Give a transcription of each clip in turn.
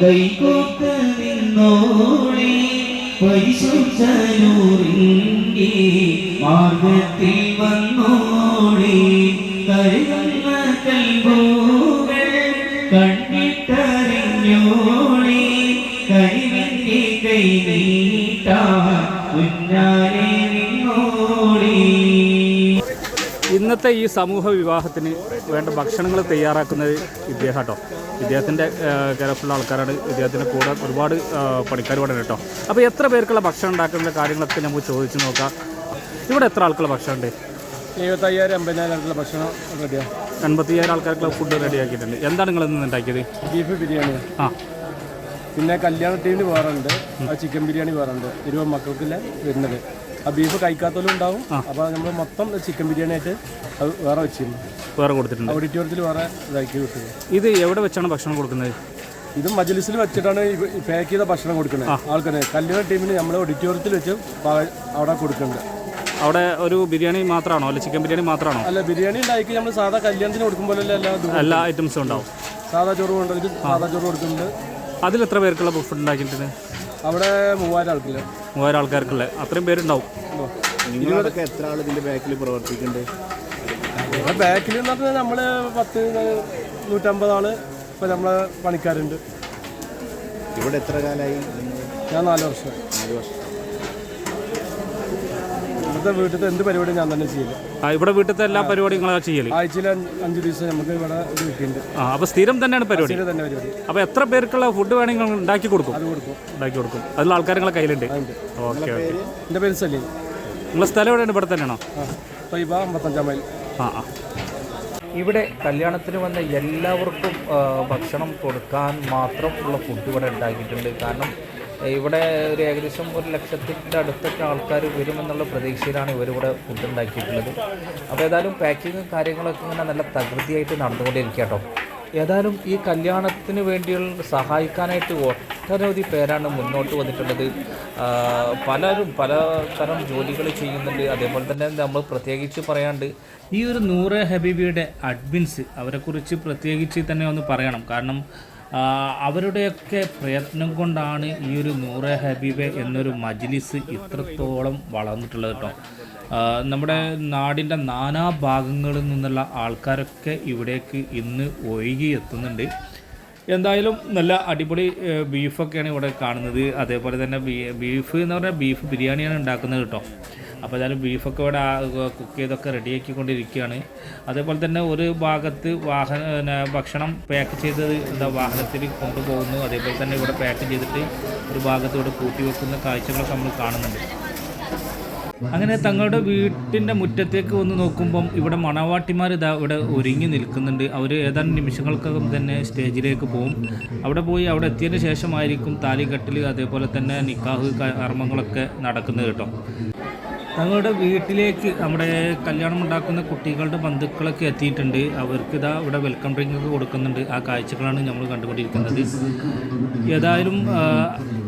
കൈകോത്ത് നിന്നോളെ പരിശുദ്ധനൂറിന്റെ മാർഗത്തിൽ വന്നോളി കരുതുന്ന കൽബോകൾ കണ്ടിട്ടറിഞ്ഞോളെ കരിവിന്റെ കൈ നീട്ടാ ഉന്നാരെ ഇന്നത്തെ ഈ സമൂഹ വിവാഹത്തിന് വേണ്ട ഭക്ഷണങ്ങൾ തയ്യാറാക്കുന്നത് ഇദ്ദേഹം കേട്ടോ ഇദ്ദേഹത്തിന്റെ കെയർഫുള്ള ആൾക്കാരാണ്. ഇദ്ദേഹത്തിന്റെ കൂടെ ഒരുപാട് പണിക്കാരുമാണ് കേട്ടോ. അപ്പോൾ എത്ര പേർക്കുള്ള ഭക്ഷണം ഉണ്ടാക്കുന്ന കാര്യങ്ങളൊക്കെ നമുക്ക് ചോദിച്ചു നോക്കാം. ഇവിടെ എത്ര ആൾക്കുള്ള ഭക്ഷണം ഉണ്ട്? എഴുപത്തയ്യായിരം അമ്പതിനായിരം ആൾക്കുള്ള ഭക്ഷണം റെഡിയാണ് എൺപത്തിയായിരം ആൾക്കാർക്കുള്ള ഫുഡ് റെഡിയാക്കിയിട്ടുണ്ട്. എന്താണ് നിങ്ങൾ ഇന്ന് ഉണ്ടാക്കിയത്? ബീഫ് ബിരിയാണി. ആ. പിന്നെ കല്യാണ ടീമിന് വേറെ ഉണ്ട്. ആ ചിക്കൻ ബിരിയാണി വേറെ ഉണ്ട്. ഇരുപത് മക്കൾക്കില്ല വരുന്നത്. ബീഫ് കഴിക്കാത്തവരും ഉണ്ടാവും. അപ്പോൾ നമ്മൾ മൊത്തം ചിക്കൻ ബിരിയാണി ആയിട്ട് അത് വേറെ വെച്ചിരുന്നു. വേറെ കൊടുത്തിട്ടുണ്ട്. ഓഡിറ്റോറിയത്തിൽ വേറെ ഇതാക്കി കിട്ടുന്നത് ഇത് എവിടെ വെച്ചാണ് ഭക്ഷണം കൊടുക്കുന്നത്? ഇത് മജലിസിൽ വെച്ചിട്ടാണ് പാക്ക് ചെയ്ത ഭക്ഷണം കൊടുക്കുന്നത്. ആൾക്കാരെ കല്യാണ ടീമിന് നമ്മൾ ഓഡിറ്റോറിയത്തിൽ വെച്ച് അവിടെ കൊടുക്കുന്നുണ്ട്. അവിടെ ഒരു ബിരിയാണി മാത്രമാണോ? അല്ല ചിക്കൻ ബിരിയാണി മാത്രമാണോ? അല്ല ബിരിയാണി ഉണ്ടാക്കി നമ്മൾ സാധാ കല്യാണത്തിന് കൊടുക്കുമ്പോഴല്ലേ എല്ലാ എല്ലാ ഐറ്റംസും ഉണ്ടാവും. സാധാ ചോറ് കൊണ്ടുവരും സാധാ ചോറ് കൊടുക്കുന്നുണ്ട്. അതിൽ എത്ര പേർക്കുള്ള ഫുഡ് ഉണ്ടാക്കിയിട്ടുണ്ട്? അവിടെ മൂവായിരം ആൾക്കില്ല? മൂവായിരം ആൾക്കാർക്കുള്ള. അത്രയും പേരുണ്ടാവും. നിങ്ങളൊക്കെ എത്ര ആൾ ഇതിന്റെ ബാക്കിൽ പ്രവർത്തിക്കുന്നുണ്ട്? ഇവിടെ ബാക്കിൽ എന്ന് പറഞ്ഞാൽ നമ്മൾ പത്ത് നൂറ്റമ്പത് ആൾ ഇപ്പൊ നമ്മളെ പണിക്കാരുണ്ട്. ഇവിടെ എത്ര കാലമായി ഞാൻ നാല് വർഷം. നാല് വർഷം. ഇവിടുത്തെ വീട്ടിലത്തെ എന്ത് പരിപാടി ഞാൻ തന്നെ ചെയ്യില്ല ആ, ഇവിടെ വീട്ടിലത്തെ എല്ലാ പരിപാടിയും നിങ്ങളാ ചെയ്യൽ? ആഴ്ചയിൽ അഞ്ച് ദിവസം നമുക്ക് ഇവിടെ ഒരു വീട്ടിലുണ്ട് ആ അപ്പോൾ സ്ഥിരം തന്നെയാണ് പരിപാടി? ഇതിൽ തന്നെ പരിപാടി. അപ്പോൾ എത്ര പേർക്കുള്ള ഫുഡ് വേണമെങ്കിൽ നിങ്ങൾ ഉണ്ടാക്കി കൊടുക്കും? അത് കൊടുക്കും. ഉണ്ടാക്കി കൊടുക്കും. അതിലുള്ള ആൾക്കാർ നിങ്ങളെ കയ്യിലുണ്ട് ഓക്കെ ഓക്കെ. എന്റെ പേര് സലീം. നിങ്ങളെ സ്ഥലം എവിടെയാണ്? ഇവിടെ തന്നെയാണോ? ആ പൈബ അമ്പത്തഞ്ചാം മൈൽ. ആ ആ. ഇവിടെ കല്യാണത്തിന് വന്ന എല്ലാവർക്കും ആ, ഭക്ഷണം കൊടുക്കാൻ മാത്രം ഉള്ള ഫുഡ് ഇവിടെ ഉണ്ടാക്കിയിട്ടുണ്ട്. കാരണം ഇവിടെ ഒരു ഏകദേശം ഒരു ലക്ഷത്തിന്റെ അടുത്തൊക്കെ ആൾക്കാർ വരുമെന്നുള്ള പ്രതീക്ഷയിലാണ് ഇവരിവിടെ ഫുഡ് ഉണ്ടാക്കിയിട്ടുള്ളത്. അപ്പോൾ ഏതായാലും പാക്കിങ്ങും കാര്യങ്ങളൊക്കെ ഇങ്ങനെ നല്ല തകൃതിയായിട്ട് നടന്നുകൊണ്ടിരിക്കുക കേട്ടോ ഏതായാലും ഈ കല്യാണത്തിന് വേണ്ടിയുള്ള സഹായിക്കാനായിട്ട് ഒട്ടനവധി പേരാണ് മുന്നോട്ട് വന്നിട്ടുള്ളത്. പലരും പല തരം ജോലികൾ ചെയ്യുന്നുണ്ട്. അതേപോലെ തന്നെ നമ്മൾ പ്രത്യേകിച്ച് പറയാണ്ട് ഈ ഒരു നൂറ് ഹബീബിയുടെ അഡ്മിൻസ് അവരെക്കുറിച്ച് പ്രത്യേകിച്ച് തന്നെ ഒന്ന് പറയണം. കാരണം അവരുടെയൊക്കെ പ്രയത്നം കൊണ്ടാണ് ഈ ഒരു നൂറെ ഹബീബ് എന്നൊരു മജ്ലിസ് ഇത്രത്തോളം വളർന്നിട്ടുള്ളത് കേട്ടോ നമ്മുടെ നാടിന്റെ നാനാ ഭാഗങ്ങളിൽ നിന്നുള്ള ആൾക്കാരൊക്കെ ഇവിടേക്ക് ഇന്ന് ഒഴുകി എത്തുന്നുണ്ട്. എന്തായാലും നല്ല അടിപൊളി ബീഫൊക്കെയാണ് ഇവിടെ കാണുന്നത്. അതേപോലെ തന്നെ ബീഫ് എന്ന് പറഞ്ഞാൽ ബീഫ് ബിരിയാണിയാണ് ഉണ്ടാക്കുന്നത് കേട്ടോ അപ്പോൾ ഏതായാലും ബീഫൊക്കെ ഇവിടെ കുക്ക് ചെയ്തൊക്കെ റെഡിയാക്കിക്കൊണ്ടിരിക്കുകയാണ് അതേപോലെ തന്നെ ഒരു ഭാഗത്ത് വാഹന ഭക്ഷണം പാക്ക് ചെയ്തത് എന്താ വാഹനത്തിൽ കൊണ്ടുപോകുന്നു. അതേപോലെ തന്നെ ഇവിടെ പാക്ക് ചെയ്തിട്ട് ഒരു ഭാഗത്ത് ഇവിടെ കൂട്ടി വെക്കുന്ന കാഴ്ചകളൊക്കെ നമ്മൾ കാണുന്നുണ്ട്. അങ്ങനെ തങ്ങളുടെ വീട്ടിന്റെ മുറ്റത്തേക്ക് വന്ന് നോക്കുമ്പം ഇവിടെ മണവാട്ടിമാർ ഇതാ ഇവിടെ ഒരുങ്ങി നിൽക്കുന്നുണ്ട്. അവർ ഏതാനും നിമിഷങ്ങൾക്കകം തന്നെ സ്റ്റേജിലേക്ക് പോകും അവിടെ പോയി അവിടെ എത്തിയതിന് ശേഷമായിരിക്കും താലികെട്ടിൽ അതേപോലെ തന്നെ നിക്കാഹ് കർമ്മങ്ങളൊക്കെ നടക്കുന്നത് കേട്ടോ. തങ്ങളുടെ വീട്ടിലേക്ക് നമ്മുടെ കല്യാണം ഉണ്ടാക്കുന്ന കുട്ടികളുടെ ബന്ധുക്കളൊക്കെ എത്തിയിട്ടുണ്ട്. അവർക്ക് ഇതാ ഇവിടെ വെൽക്കം ഡ്രിങ്ക് ഒക്കെ കൊടുക്കുന്നുണ്ട്. ആ കാഴ്ചകളാണ് നമ്മൾ കണ്ടുകൊണ്ടിരിക്കുന്നത്. ഏതായാലും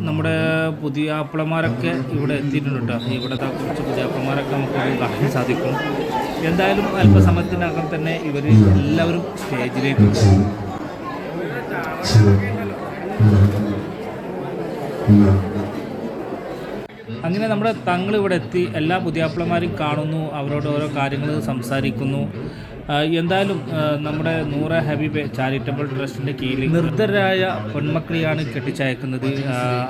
നമ്മുടെ പുതിയ ആപ്പിളമാരൊക്കെ ഇവിടെ എത്തിയിട്ടുണ്ട് കേട്ടോ ഇവിടെ കുറച്ച് പുതിയ ആപ്പിളമാരൊക്കെ നമുക്ക് കാണാൻ സാധിക്കും. എന്തായാലും അല്പസമയത്തിനകം തന്നെ ഇവർ എല്ലാവരും സ്റ്റേജിലേക്ക് പോകും അങ്ങനെ നമ്മുടെ തങ്ങൾ ഇവിടെ എത്തി എല്ലാ പുതിയാപ്പിളമാരും കാണുന്നു അവരോട് ഓരോ കാര്യങ്ങൾ സംസാരിക്കുന്നു. എന്തായാലും നമ്മുടെ നൂറ ഹബീബ് ചാരിറ്റബിൾ ട്രസ്റ്റിന്റെ കീഴിൽ നിർദ്ധരായ പെൺമക്കളെയാണ് കെട്ടിച്ചയക്കുന്നത്.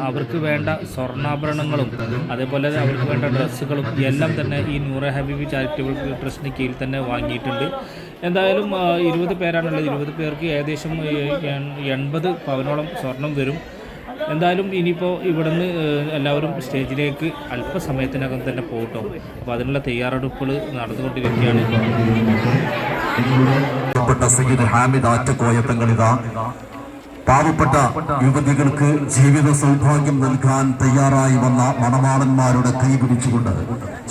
അവർക്ക് വേണ്ട സ്വർണാഭരണങ്ങളും അതേപോലെ അവർക്ക് വേണ്ട ഡ്രസ്സുകളും എല്ലാം തന്നെ ഈ നൂറ ഹബീബി ചാരിറ്റബിൾ ട്രസ്റ്റിന്റെ കീഴിൽ തന്നെ വാങ്ങിയിട്ടുണ്ട്. എന്തായാലും ഇരുപത് പേരാണുള്ളത്. ഇരുപത് പേർക്ക് ഏകദേശം എൺപത് പവനോളം സ്വർണം വരും. എന്തായാലും ഇനിയിപ്പോൾ ഇവിടുന്ന് എല്ലാവരും സ്റ്റേജിലേക്ക് അല്പസമയത്തിനകം തന്നെ പോകട്ടോ. അപ്പോൾ അതിനുള്ള തയ്യാറെടുപ്പുകൾ നടന്നുകൊണ്ടിരിക്കുകയാണ് സയ്യിദ് പാവപ്പെട്ട യുവതികൾക്ക് ജീവിത സൗഭാഗ്യം നൽകാൻ തയ്യാറായി വന്ന മണവാളന്മാരുടെ കൈപിടിച്ചുകൊണ്ട്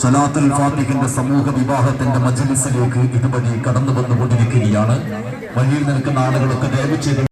സലാത്തുൽ ഫാത്തിഹിന്റെ സമൂഹ വിവാഹത്തിന്റെ മജ്ലിസിലേക്ക് ഇതുവഴി കടന്നു വന്നുകൊണ്ടിരിക്കുകയാണ് വഴിയിൽ നിൽക്കുന്ന ആളുകളൊക്കെ ദയവ് ചെയ്ത്